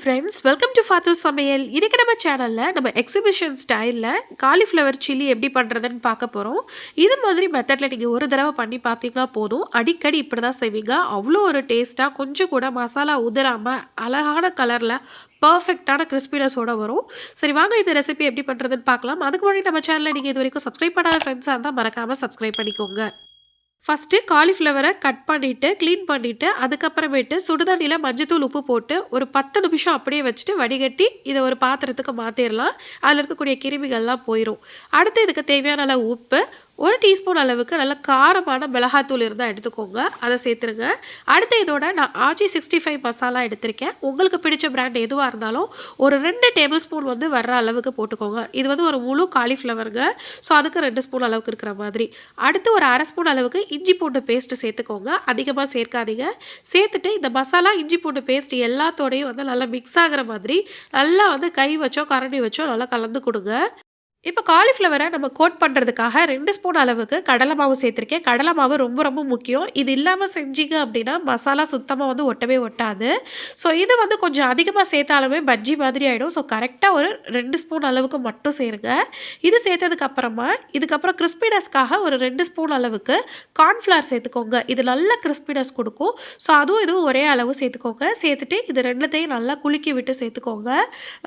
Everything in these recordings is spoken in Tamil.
ஃப்ரெண்ட்ஸ் வெல்கம் டு ஃபாத்தூர் சமையல் இன்றைக்கி நம்ம சேனலில் நம்ம எக்ஸிபிஷன் ஸ்டைலில் காலிஃப்ளவர் சில்லி எப்படி பண்ணுறதுன்னு பார்க்க போகிறோம் இது மாதிரி மெத்தடில் நீங்கள் ஒரு தடவை பண்ணி பார்த்தீங்கன்னா போதும். அடிக்கடி இப்படி தான் செய்வீங்க. அவ்வளோ ஒரு டேஸ்ட்டாக கொஞ்சம் கூட மசாலா உதிராமல் அழகான கலரில் பர்ஃபெக்டான கிறிஸ்பினஸோட வரும். சரி வாங்க இந்த ரெசிபி எப்படி பண்ணுறதுன்னு பார்க்கலாம். அதுக்கு முன்னாடி நம்ம சேனலில் நீங்கள் இது வரைக்கும் சப்ஸ்கிரைப் பண்ணாத ஃப்ரெண்ட்ஸாக இருந்தால் மறக்காமல் சப்ஸ்கிரைப் பண்ணிக்கோங்க. ஃபஸ்ட்டு காலிஃப்ளவரை கட் பண்ணிவிட்டு க்ளீன் பண்ணிவிட்டு அதுக்கப்புறமேட்டு சுடுதண்ணியில் மஞ்சத்தூள் உப்பு போட்டு ஒரு பத்து நிமிஷம் அப்படியே வச்சுட்டு வடிகட்டி இதை ஒரு பாத்திரத்துக்கு மாற்றிடலாம் அதில் இருக்கக்கூடிய கிருமிகள்லாம் போயிடும் அடுத்து இதுக்கு தேவையான அளவு உப்பு ஒரு டீஸ்பூன் அளவுக்கு நல்ல காரமான மிளகாத்தூள் இருந்தால் எடுத்துக்கோங்க. அதை சேர்த்துருங்க. அடுத்து இதோட நான் ஆச்சி சிக்ஸ்டி ஃபைவ் மசாலா எடுத்திருக்கேன். உங்களுக்கு பிடிச்ச பிராண்ட் எதுவாக இருந்தாலும் ஒரு ரெண்டு டேபிள் ஸ்பூன் வந்து வர்ற அளவுக்கு போட்டுக்கோங்க. இது வந்து ஒரு முழு காலிஃப்ளவருங்க ஸோ அதுக்கு ரெண்டு ஸ்பூன் அளவுக்கு இருக்கிற மாதிரி. அடுத்து ஒரு அரை ஸ்பூன் அளவுக்கு இஞ்சி பூண்டு பேஸ்ட்டு சேர்த்துக்கோங்க. அதிகமாக சேர்க்காதீங்க. சேர்த்துட்டு இந்த மசாலா இஞ்சி பூண்டு பேஸ்ட் எல்லாத்தோடையும் வந்து நல்லா மிக்ஸ் ஆகிற மாதிரி நல்லா வந்து கை வச்சோ கரண்டி வச்சோ நல்லா கலந்து கொடுங்க. இப்போ காலிஃப்ளவரை நம்ம கோட் பண்ணுறதுக்காக ரெண்டு ஸ்பூன் அளவுக்கு கடலை மாவு சேர்த்துருக்கேன். கடலை மாவு ரொம்ப ரொம்ப முக்கியம். இது இல்லாமல் செஞ்சீங்க அப்படின்னா மசாலா சுத்தமாக வந்து ஒட்டவே ஒட்டாது. ஸோ இது வந்து கொஞ்சம் அதிகமாக சேர்த்தாலுமே பஜ்ஜி மாதிரி ஆகிடும் ஸோ கரெக்டாக ஒரு ரெண்டு ஸ்பூன் அளவுக்கு மட்டும் சேருங்க. இது சேர்த்ததுக்கப்புறமா இதுக்கப்புறம் கிறிஸ்பினஸ்க்காக ஒரு ரெண்டு ஸ்பூன் அளவுக்கு கார்ன்ஃப்ளவர் சேர்த்துக்கோங்க. இது நல்ல கிறிஸ்பினஸ் கொடுக்கும். ஸோ அதுவும் இதுவும் ஒரே அளவு சேர்த்துக்கோங்க. சேர்த்துட்டு இது ரெண்டுத்தையும் நல்லா குலுக்கி விட்டு சேர்த்துக்கோங்க.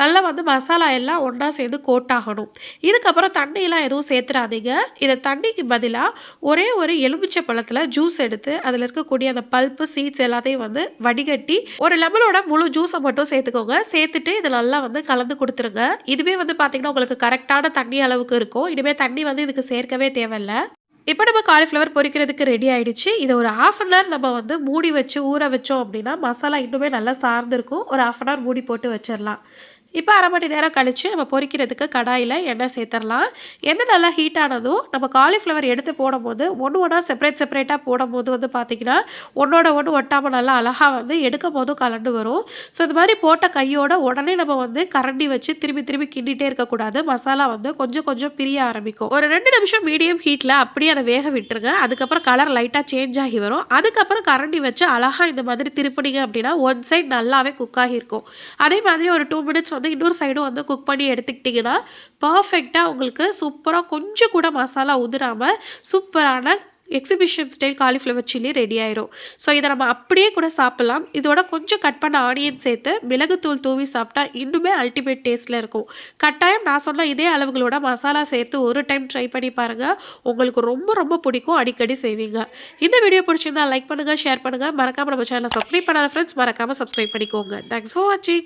நல்லா வந்து மசாலா எல்லாம் ஒன்றா சேர்ந்து கோட் ஆகணும். இதுக்கப்புறம் தண்ணியெலாம் எதுவும் சேர்த்துறாதீங்க. இதை தண்ணிக்கு பதிலாக ஒரே ஒரு எலுமிச்சை பழத்தில் ஜூஸ் எடுத்து அதில் இருக்கக்கூடிய அந்த பல்ப்பு சீட்ஸ் எல்லாத்தையும் வந்து வடிகட்டி ஒரு லெமனோட முழு ஜூஸை மட்டும் சேர்த்துக்கோங்க. சேர்த்துட்டு இதை நல்லா வந்து கலந்து கொடுத்துருங்க. இதுவே வந்து பார்த்திங்கன்னா உங்களுக்கு கரெக்டான தண்ணி அளவுக்கு இருக்கும். இனிமேல் தண்ணி வந்து இதுக்கு சேர்க்கவே தேவையில்லை. இப்போ நம்ம காலிஃப்ளவர் பொரிக்கிறதுக்கு ரெடி ஆகிடுச்சு இதை ஒரு ஆஃப் அன் ஹவர் நம்ம வந்து மூடி வச்சு ஊற வச்சோம் அப்படின்னா மசாலா இன்னுமே நல்லா சார்ந்திருக்கும். ஒரு ஆஃப் அன் ஹவர் மூடி போட்டு வச்சிடலாம் இப்போ அரை மணி நேரம் கழித்து நம்ம பொரிக்கிறதுக்கு கடாயில் எண்ணெய் சேர்த்துடலாம். எண்ணெய் நல்லா ஹீட் ஆனதும் நம்ம காலிஃப்ளவர் எடுத்து போடும்போது ஒன்று ஒன்றா செப்பரேட் செப்பரேட்டாக போடும்போது வந்து பார்த்திங்கன்னா ஒன்றோட ஒன்று ஒட்டாமல் நல்லா அழகாக வந்து எடுக்கும் போதும் கலண்டு வரும். ஸோ இது மாதிரி போட்ட கையோட உடனே நம்ம வந்து கரண்டி வச்சு திரும்பி திரும்பி கிண்டிகிட்டே இருக்கக்கூடாது. மசாலா வந்து கொஞ்சம் கொஞ்சம் பிரிய ஆரம்பிக்கும். ஒரு ரெண்டு நிமிஷம் மீடியம் ஹீட்டில் அப்படியே அதை வேக விட்டுருங்க. அதுக்கப்புறம் கலர் லைட்டாக சேஞ்ச் ஆகி வரும். அதுக்கப்புறம் கரண்டி வச்சு அழகாக இந்த மாதிரி திருப்பினீங்க அப்படின்னா ஒன் சைட் நல்லாவே குக் ஆகியிருக்கும் அதே மாதிரி ஒரு டூ மினிட்ஸ் வந்து வந்து இன்னொரு சைடும் வந்து குக் பண்ணி எடுத்துக்கிட்டிங்கன்னா பர்ஃபெக்டாக உங்களுக்கு சூப்பராக கொஞ்சம் கூட மசாலா உதிராமல் சூப்பரான exhibition style cauliflower chilli ready ஆயிரும். ஸோ இதை நம்ம அப்படியே கூட சாப்பிட்லாம். இதோட கொஞ்சம் கட் பண்ண ஆனியன் சேர்த்து மிளகுத்தூள் தூவி சாப்பிட்டா இன்னுமே அல்டிமேட் டேஸ்ட்டில் இருக்கும். கட்டாயம் நான் சொன்ன இதே அளவுகளோட மசாலா சேர்த்து ஒரு டைம் ட்ரை பண்ணி பாருங்கள் உங்களுக்கு ரொம்ப ரொம்ப பிடிக்கும். அடிக்கடி செய்வீங்க. இந்த வீடியோ பிடிச்சிருந்தா லைக் பண்ணுங்கள் ஷேர் பண்ணுங்கள் மறக்காமல் நம்ம சேனலை சப்ஸ்கிரைப் பண்ணாத ஃப்ரெண்ட்ஸ் மறக்காமல் சப்ஸ்கிரைப் பண்ணிக்கோங்க. தேங்க்ஸ் ஃபார் வாட்சிங்